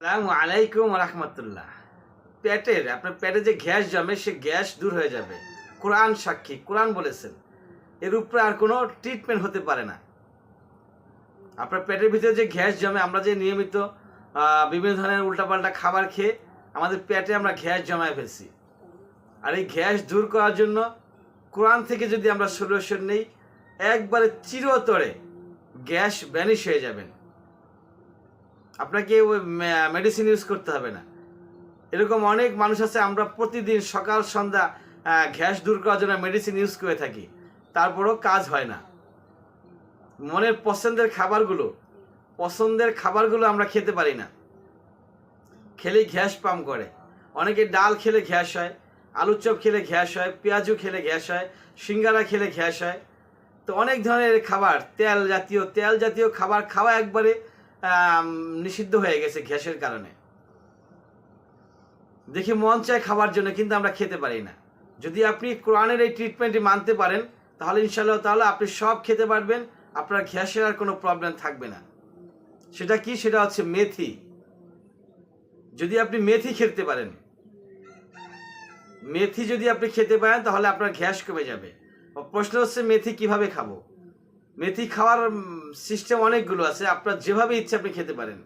আসসালামু আলাইকুম রহমতুল্লাহ। পেটের, আপনার পেটে যে গ্যাস জমে, সে গ্যাস দূর হয়ে যাবে। কোরআন সাক্ষী, কোরআন বলেছেন, এর উপরে আর কোনো ট্রিটমেন্ট হতে পারে না। আপনার পেটের ভিতরে যে গ্যাস জমে, আমরা যে নিয়মিত বিভিন্ন ধরনের উল্টাপাল্টা খাবার খেয়ে, আমাদের পেটে আমরা গ্যাস জমায় ফেলছি। আর এই গ্যাস দূর করার জন্য কোরআন থেকে যদি আমরা সলিউশন নেই, একবারে চিরতরে গ্যাস ব্যানিশ হয়ে যাবেন। আপনাকে ওই মেডিসিন ইউজ করতে হবে না। এরকম অনেক মানুষ আছে, আমরা প্রতিদিন সকাল, সন্ধ্যা গ্যাস দূর করার জন্য মেডিসিন ইউজ করে থাকি। তারপরও কাজ হয় না। মনের পছন্দের খাবারগুলো পছন্দের খাবারগুলো আমরা খেতে পারি না। খেলেই গ্যাস পাম করে। অনেকে ডাল খেলে গ্যাস হয়, আলুর চপ খেলে গ্যাস হয় পেঁয়াজু খেলে গ্যাস হয়, সিঙ্গারা খেলে গ্যাস হয়। তো অনেক ধরনের খাবার, তেল জাতীয় তেল জাতীয় খাবার খাওয়া একবারে নিষিদ্ধ হয়ে গেছে গ্যাসের কারণে। দেখি মন চায় খাবার জন্য, কিন্তু আমরা খেতে পারি না। যদি আপনি কোরআনের এই ট্রিটমেন্টটি মানতে পারেন, তাহলে ইনশাল্লাহ তাহলে আপনি সব খেতে পারবেন, আপনার গ্যাসের আর কোনো প্রবলেম থাকবে না। সেটা কি? সেটা হচ্ছে মেথি। যদি আপনি মেথি খেতে পারেন, মেথি যদি আপনি খেতে পারেন, তাহলে আপনার গ্যাস কমে যাবে। প্রশ্ন হচ্ছে, মেথি কীভাবে খাব? মেথি খাওয়ার সিস্টেম অনেকগুলো আছে। আপনার যেভাবে ইচ্ছে আপনি খেতে পারেন।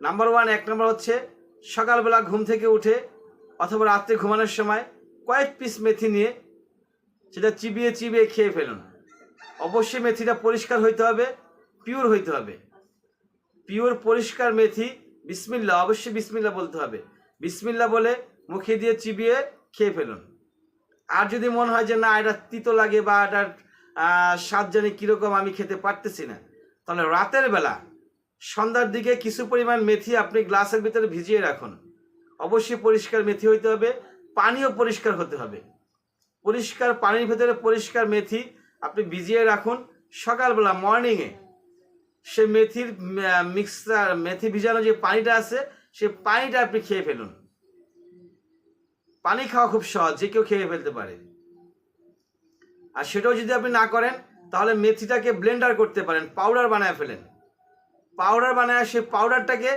নাম্বার ওয়ান এক নম্বর হচ্ছে সকালবেলা ঘুম থেকে উঠে অথবা রাত্রে ঘুমানোর সময় কয়েক পিস মেথি নিয়ে সেটা চিবিয়ে চিবিয়ে খেয়ে ফেলুন। অবশ্যই মেথিটা পরিষ্কার হইতে হবে পিওর হইতে হবে। পিওর পরিষ্কার মেথি, বিসমিল্লা, অবশ্যই বিসমিল্লা বলতে হবে। বিসমিল্লা বলে মুখে দিয়ে চিবিয়ে খেয়ে ফেলুন। আর যদি মনে হয় যে না, এটা তিতো লাগে বা এটার স্বাদ কীরকম আমি খেতে পারতেছি না। তাহলে রাতের বেলা সন্ধ্যার দিকে কিছু পরিমাণ মেথি আপনি গ্লাসের ভিতরে ভিজিয়ে রাখুন। অবশ্যই পরিষ্কার মেথি হইতে হবে, পানিও পরিষ্কার হতে হবে। পরিষ্কার পানির ভিতরে পরিষ্কার মেথি আপনি ভিজিয়ে রাখুন সকালবেলা মর্নিংয়ে সে মেথির মিক্সার মেথি ভিজানো যে পানিটা আছে, সে পানিটা আপনি খেয়ে ফেলুন। পানি খাওয়া খুব সহজ, যে কেউ খেয়ে ফেলতে পারে। আর সেটাও যদি আপনি না করেন, তাহলে মেথিটাকে ব্লেন্ডার করতে পারেন, পাউডার বানায় ফেলেন। পাউডার বানায়, সেই পাউডারটাকে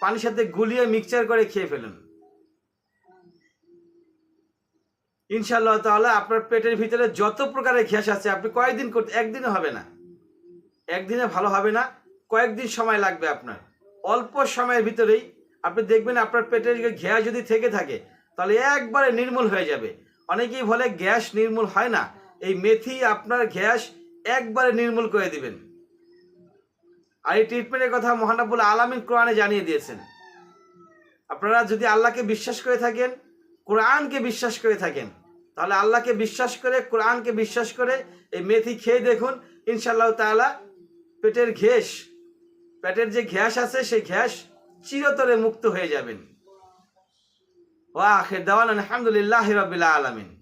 পানির সাথে গুলিয়ে মিক্সচার করে খেয়ে ফেলুন। ইনশাল্লাহ তাহলে আপনার পেটের ভিতরে যত প্রকারের গ্যাস আছে, আপনি কয়েকদিন করতে একদিনে হবে না। একদিনে ভালো হবে না, কয়েকদিন সময় লাগবে আপনার। অল্প সময়ের ভিতরেই আপনি দেখবেন আপনার পেটের গ্যাস যদি থেকে থাকে, তাহলে একবারে নির্মূল হয়ে যাবে। অনেকেই বলে গ্যাস নির্মূল হয় না। এই মেথি আপনার গ্যাস একবারে নির্মূল করে দিবেন। আর এই ট্রিটমেন্টের কথা মহানাবুল আলামিন কোরআনে জানিয়ে দিয়েছেন। আপনারা যদি আল্লাহকে বিশ্বাস করে থাকেন, কোরআনকে বিশ্বাস করে থাকেন, তাহলে আল্লাহকে বিশ্বাস করে, কোরআনকে বিশ্বাস করে এই মেথি খেয়ে দেখুন ইনশাল্লাহ তাআলা পেটের ঘ্যাস পেটের যে ঘ্যাস আছে, সেই ঘ্যাস চিরতরে মুক্ত হয়ে যাবেন। ওয়া আখের দাওয়ান আলহামদুলিল্লাহি রাব্বিল আলামিন।